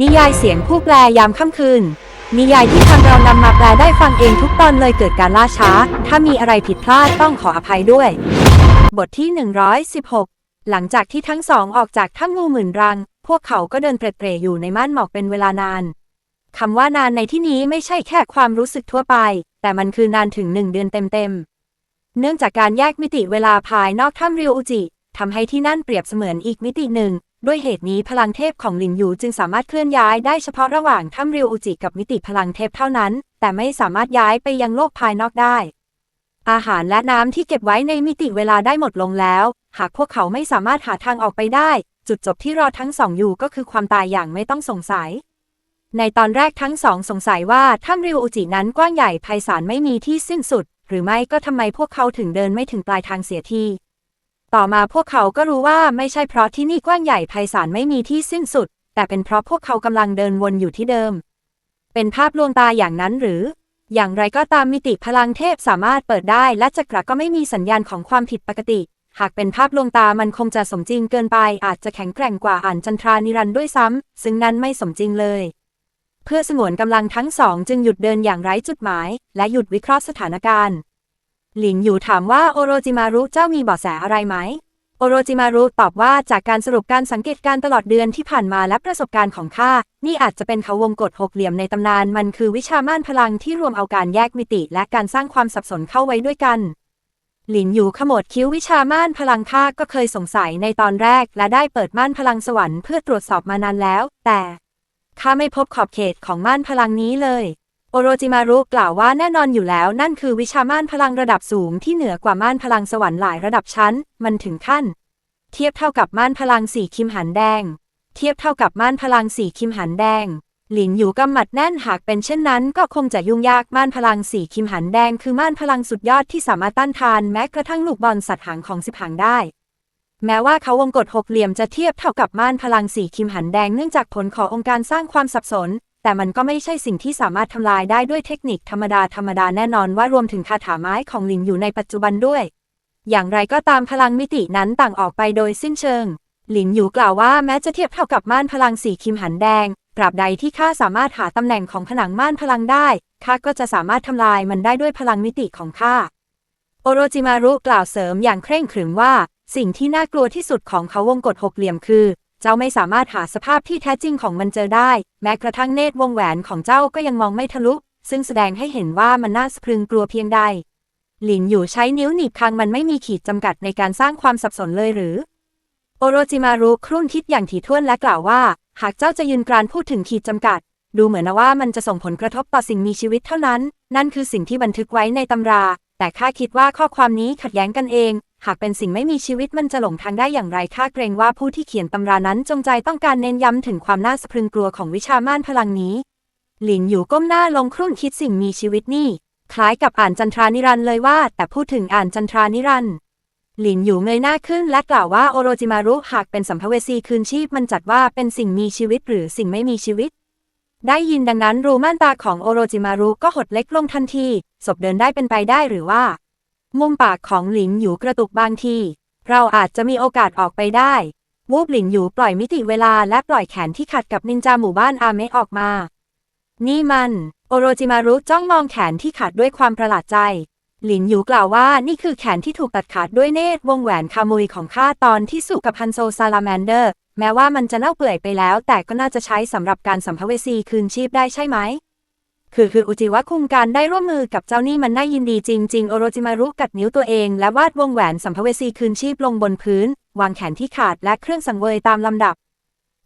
นิยายเสียงผู้แปลยามค่ำคืน นิยายที่ทางเรานำมาแปลได้ฟังเองทุกตอนเลยเกิดการล่าช้า ถ้ามีอะไรผิดพลาดต้องขออภัยด้วย บทที่ 116 หลังจากที่ทั้งสองออกจากถ้ำงูหมื่นรัง พวกเขาก็เดินเตร่ๆอยู่ในม่านหมอกเป็นเวลานานคำว่านานในที่นี้ไม่ใช่แค่ความรู้สึกทั่วไป แต่มันคือนานถึงหนึ่งเดือนเต็มๆ เนื่องจากการแยกมิติเวลาภายนอกถ้ำริวอุจิทำให้ที่นั่นเปรียบเสมือนอีกมิติหนึ่ง ด้วยเหตุนี้พลังเทพของหลินหยูจึงสามารถเคลื่อนย้ายได้เฉพาะระหว่างถ้ำริวอุจิกับมิติพลังเทพเท่านั้น แต่ไม่สามารถย้ายไปยังโลกภายนอกได้ อาหารและน้ำที่เก็บไว้ในมิติเวลาได้หมดลงแล้ว หากพวกเขาไม่สามารถหาทางออกไปได้ จุดจบที่รอทั้งสองอยู่ก็คือความตายอย่างไม่ต้องสงสัย ในตอนแรกทั้งสองสงสัยว่าถ้ำริวอุจินั้นกว้างใหญ่ไพศาลไม่มีที่สิ้นสุด หรือไม่ก็ทำไมพวกเขาถึงเดินไม่ถึงปลายทางเสียที ต่อมาพวกเขาก็รู้ว่าไม่ใช่เพราะที่นี่กว้างใหญ่ไพศาลไม่มีที่สิ้นสุด แต่เป็นเพราะพวกเขากำลังเดินวนอยู่ที่เดิม เป็นภาพลวงตาอย่างนั้นหรือ อย่างไรก็ตามมิติพลังเทพสามารถเปิดได้ และจักรก็ไม่มีสัญญาณของความผิดปกติ หากเป็นภาพลวงตามันคงจะสมจริงเกินไป อาจจะแข็งแกร่งกว่าอ่านจันทรานิรันดุด้วยซ้ำซึ่งนั้นไม่สมจริงเลย เพื่อสงวนกำลังทั้งสองจึงหยุดเดินอย่างไร้จุดหมาย และหยุดวิเคราะห์สถานการณ์ หลินอยู่ถามว่าโอโรจิมารุเจ้ามีเบาะแสอะไรไหม โอโรจิมารุตอบว่าจากการสรุปการสังเกตการตลอดเดือนที่ผ่านมาและประสบการณ์ของข้า นี่อาจจะเป็นเขาวงกฏหกเหลี่ยมในตำนาน มันคือวิชาม่านพลังที่รวมเอาการแยกมิติ และการสร้างความสับสนเข้าไว้ด้วยกัน หลินอยู่ขมวดคิ้ววิชาม่านพลังข้าก็เคยสงสัยในตอนแรก และได้เปิดม่านพลังสวรรค์เพื่อตรวจสอบมานานแล้ว แต่ข้าไม่พบขอบเขตของม่านพลังนี้เลย โอโรจิมารุกล่าวว่าแน่นอนอยู่แล้วนั่นคือวิชาม่านพลังระดับสูงที่เหนือกว่าม่านพลังสวรรค์หลายระดับชั้น มันถึงขั้น เทียบเท่ากับม่านพลังสี่คิมหันแดง เทียบเท่ากับม่านพลังสี่คิมหันแดง หลินอยู่กำหมัดแน่นหากเป็นเช่นนั้น ก็คงจะยุ่งยากม่านพลังสี่คิมหันแดง คือม่านพลังสุดยอดที่สามารถต้านทานแม้กระทั่งลูกบอลสัตว์หางของสิบหางได้แม้ว่าเขาวงกฏหกเหลี่ยมจะเทียบเท่ากับม่านพลังสี่คิมหันแดงเนื่องจากผลขององค์การสร้างความสับสน แต่มันก็ไม่ใช่สิ่งที่สามารถทำลายได้ด้วยเทคนิคธรรมดาธรรมดาแน่นอนว่ารวมถึงคาถาไม้ของหลินอยู่ในปัจจุบันด้วย อย่างไรก็ตามพลังมิตินั้นต่างออกไปโดยสิ้นเชิง หลินอยู่กล่าวว่าแม้จะเทียบเท่ากับม่านพลังสีคิมหันแดงตราบใดที่ข้าสามารถหาตำแหน่งของผนังม่านพลังได้ข้าก็จะสามารถทำลายมันได้ด้วยพลังมิติของข้าโอโรจิมารุกล่าวเสริมอย่างเคร่งขรึมว่า สิ่งที่น่ากลัวที่สุดของเขาวงกฏหกเหลี่ยมคือ เจ้าไม่สามารถหาสภาพที่แท้จริงของมันเจอได้ แม้กระทั่งเนตรวงแหวนของเจ้าก็ยังมองไม่ทะลุ ซึ่งแสดงให้เห็นว่ามันน่าสะพรึงกลัวเพียงใด หลินอยู่ใช้นิ้วหนีบคางมันไม่มีขีดจำกัดในการสร้างความสับสนเลยหรือ โอโรจิมารุครุ่นคิดอย่างถี่ถ้วนและกล่าวว่า หากเจ้าจะยืนกรานพูดถึงขีดจำกัด ดูเหมือนว่ามันจะส่งผลกระทบต่อสิ่งมีชีวิตเท่านั้น นั่นคือสิ่งที่บันทึกไว้ในตำรา แต่ข้าคิดว่าข้อความนี้ขัดแย้งกันเอง หากเป็นสิ่งไม่มีชีวิตมันจะหลงทางได้อย่างไรข้าเกรงว่าผู้ที่เขียนตำรานั้นจงใจต้องการเน้นย้ำถึงความน่าสะพรึงกลัวของวิชาม่านพลังนี้ หลินอยู่ก้มหน้าลงครุ่นคิดสิ่งมีชีวิตนี่ คล้ายกับอ่านจันทรานิรันเลยว่า แต่พูดถึงอ่านจันทรานิรันหลินอยู่เงยหน้าขึ้นและกล่าวว่าโอโรจิมารุหากเป็นสัมภเวสีคืนชีพมันจัดว่าเป็นสิ่งมีชีวิตหรือสิ่งไม่มีชีวิต ได้ยินดังนั้นรูม่านตาของโอโรจิมารุก็หดเล็กลงทันทีศพเดินได้เป็นไปได้หรือว่า มุมปากของหลินอยู่กระตุกบางที เราอาจจะมีโอกาสออกไปได้ วูบหลินอยู่ปล่อยมิติเวลาและปล่อยแขนที่ขัดกับนินจาหมู่บ้านอาเมะออกมา นี่มัน โอโรจิมารุจ้องมองแขนที่ขาดด้วยความประหลาดใจ หลินหยูกล่าวว่านี่คือแขนที่ถูกตัดขาดด้วยเนตรวงแหวนคามุยของข้าตอนที่สู้กับฮันโซซาลาแมนเดอร์ แม้ว่ามันจะเน่าเปื่อยไปแล้ว แต่ก็น่าจะใช้สำหรับการสัมภเวสีคืนชีพได้ใช่ไหม คือคืออุจิวะคุงการได้ร่วมมือกับเจ้านี่มันน่ายินดีจริง ๆ โอโรจิมารุกัดนิ้วตัวเอง และวาดวงแหวนสัมภเวสีคืนชีพลงบนพื้น วางแขนที่ขาดและเครื่องสังเวยตามลำดับ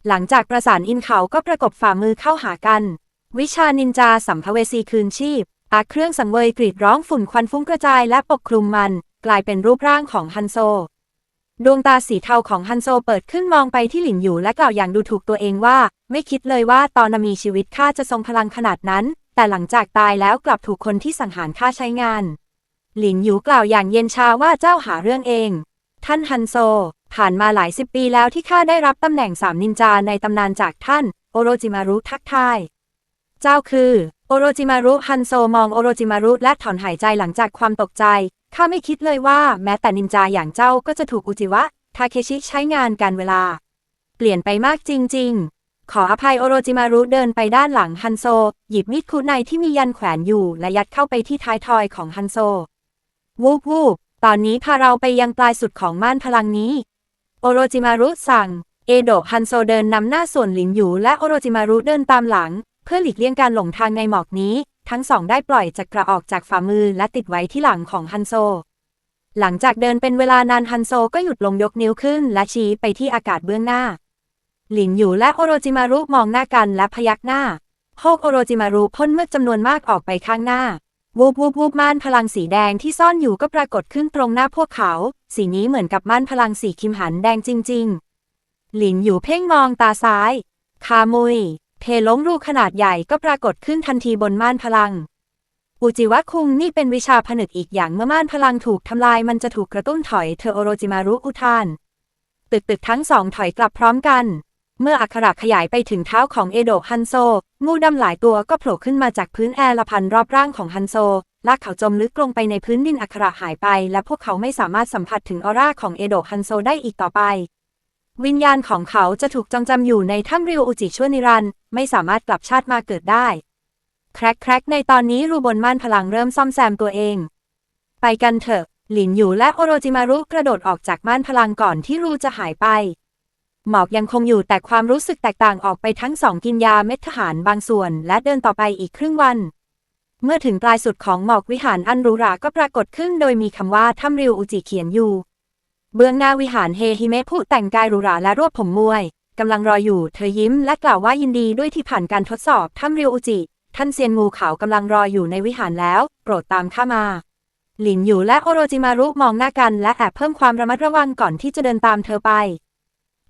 หลังจากประสานอินเขาก็ประกบฝ่ามือเข้าหากัน วิชานินจาสัมภเวสีคืนชีพอาเครื่องสังเวยกรีดร้องฝุ่นควันฟุ้งกระจายและปกคลุมมัน กลายเป็นรูปร่างของฮันโซ ดวงตาสีเทาของฮันโซเปิดขึ้นมองไปที่หลินอยู่และกล่าวอย่างดูถูกตัวเองว่า ไม่คิดเลยว่าตอนมีชีวิตข้าจะทรงพลังขนาดนั้น แต่หลังจากตายแล้วกลับถูกคนที่สังหารข้าใช้งาน หลินอยู่กล่าวอย่างเย็นชาว่าเจ้าหาเรื่องเอง ท่านฮันโซ ผ่านมาหลายสิบปีแล้วที่ข้าได้รับตำแหน่งสามนินจาในตำนานจากท่าน โอโรจิมารุทักทาย เจ้าคือ โอโรจิมารุฮันโซมองโอโรจิมารุและถอนหายใจหลังจากความตกใจ ข้าไม่คิดเลยว่าแม้แต่นินจาอย่างเจ้าก็จะถูกอุจิวะ ทาเคชิใช้งานการเวลา เปลี่ยนไปมากจริง ๆ ขออภัยโอโรจิมารุเดินไปด้านหลังฮันโซ หยิบมีดคุไนที่มียันแขวนอยู่และยัดเข้าไปที่ท้ายทอยของฮันโซ วูบวูบตอนนี้พาเราไปยังปลายสุดของม่านพลังนี้ โอโรจิมารุสั่ง เอโดะฮันโซเดินนำหน้าส่วนหลินหยูและโอโรจิมารุเดินตามหลัง เพื่อหลีกเลี่ยงการหลงทางในหมอกนี้ ทั้งสองได้ปล่อยจักระออกจากฝ่ามือและติดไว้ที่หลังของฮันโซ หลังจากเดินเป็นเวลานานฮันโซก็หยุดลงยกนิ้วขึ้น และชี้ไปที่อากาศเบื้องหน้า หลินหยูและโอโรจิมารุมองหน้ากันและพยักหน้าโฮกโอโรจิมารุพ่นเมือกจำนวนมากออกไปข้างหน้า วูบวูบวูบม่านพลังสีแดงที่ซ่อนอยู่ก็ปรากฏขึ้นตรงหน้าพวกเขา สีนี้เหมือนกับม่านพลังสีคิมหันแดงจริง ๆ หลินอยู่เพ่งมองตาซ้าย คามุย เพล้งรูขนาดใหญ่ก็ปรากฏขึ้นทันทีบนม่านพลัง อุจิวะคุงนี่เป็นวิชาผนึกอีกอย่างเมื่อม่านพลังถูกทำลายมันจะถูกกระตุ้นถอยเธอโอโรจิมารุอุทาน ตึกตึกทั้งสองถอยกลับพร้อมกัน เมื่ออักขระขยายไปถึงเท้าของเอโดะฮันโซ งูดำหลายตัวก็โผล่ขึ้นมาจากพื้นแอร์ละพันรอบร่างของฮันโซลากเขาจมลึกลงไปในพื้นดินอักขระหายไป และพวกเขาไม่สามารถสัมผัสถึงออร่าของเอโดะฮันโซได้อีกต่อไป วิญญาณของเขาจะถูกจองจำอยู่ในถ้ำริวอุจิชั่วนิรันด์ไม่สามารถกลับชาติมาเกิดได้ แครกแครกในตอนนี้รูบนม่านพลังเริ่มซ่อมแซมตัวเอง ไปกันเถอะ หลินอยู่และโอโรจิมารุกระโดดออกจากม่านพลังก่อนที่รูจะหายไป หมอกยังคงอยู่แต่ความรู้สึกแตกต่างออกไปทั้งสองกินยาเม็ดทหารบางส่วน และเดินต่อไปอีกครึ่งวัน เมื่อถึงปลายสุดของหมอกวิหารอันหรูหราก็ปรากฏขึ้นโดยมีคำว่าถ้ำริวอุจิเขียนอยู่ เบื้องหน้าวิหารเฮฮิเมะผู้แต่งกายหรูหราและรวบผมมวย กำลังรออยู่ เธอยิ้มและกล่าวว่ายินดีด้วยที่ผ่านการทดสอบถ้ำริวอุจิ ท่านเซียนงูขาวกำลังรออยู่ในวิหารแล้ว โปรดตามข้ามา หลินอยู่และโอโรจิมารุมองหน้ากันและแอบเพิ่มความระมัดระวังก่อนที่จะเดินตามเธอไป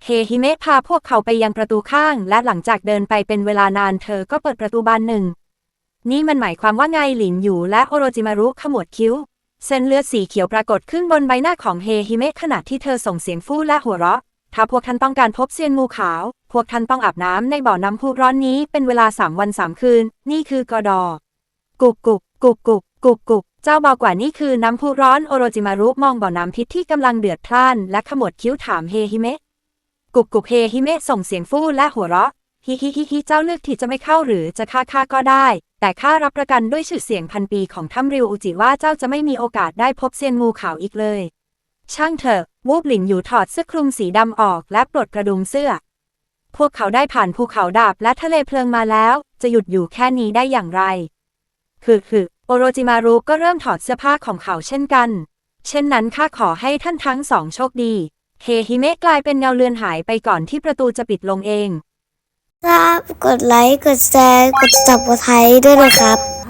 เฮฮิเมะพาพวกเขาไปยังประตูข้าง และหลังจากเดินไปเป็นเวลานานเธอก็เปิดประตูบานหนึ่ง นี่มันหมายความว่าไงหลินอยู่และโอโรจิมารุขมวดคิ้ว เส้นเลือดสีเขียวปรากฏขึ้นบนใบหน้าของเฮฮิเมะขณะที่เธอส่งเสียงฟู่และหัวเราะ ถ้าพวกท่านต้องการพบเซียนงูขาว พวกท่านต้องอาบน้ำในบ่อน้ำพุร้อนนี้เป็นเวลาสามวันสามคืน นี่คือกอดอ กุกกุกกุกกุกกุกกุกเจ้าบอกว่านี่คือน้ำพุร้อนโอโรจิมารุมองบ่อน้ำพิษที่กำลังเดือดพล่านและขมวดคิ้วถามเฮฮิเมะ กุกกุกเฮฮิเมะส่งเสียงฟู่และหัวเราะ ฮิฮิฮิฮิเจ้าเลือกที่จะไม่เข้าหรือจะฆ่าข้าก็ได้ แต่ข้ารับประกันด้วยชื่อเสียงพันปีของถ้ำริวอุจิว่าเจ้าจะไม่มีโอกาสได้พบเซียนงูขาวอีกเลย ช่างเถอะ วูบหลินอยู่ถอดเสื้อคลุมสีดำออกและปลดกระดุมเสื้อ พวกเขาได้ผ่านภูเขาดาบและทะเลเพลิงมาแล้ว จะหยุดอยู่แค่นี้ได้อย่างไร คือคือโอโรจิมารุก็เริ่มถอดเสื้อผ้าของเขาเช่นกัน เช่นนั้นข้าขอให้ท่านทั้งสองโชคดี เฮฮิเมะกลายเป็นเงาเลือนหายไปก่อนที่ประตูจะปิดลงเอง ครับ กดไลค์ กดแชร์ กด subscribe ด้วยนะครับ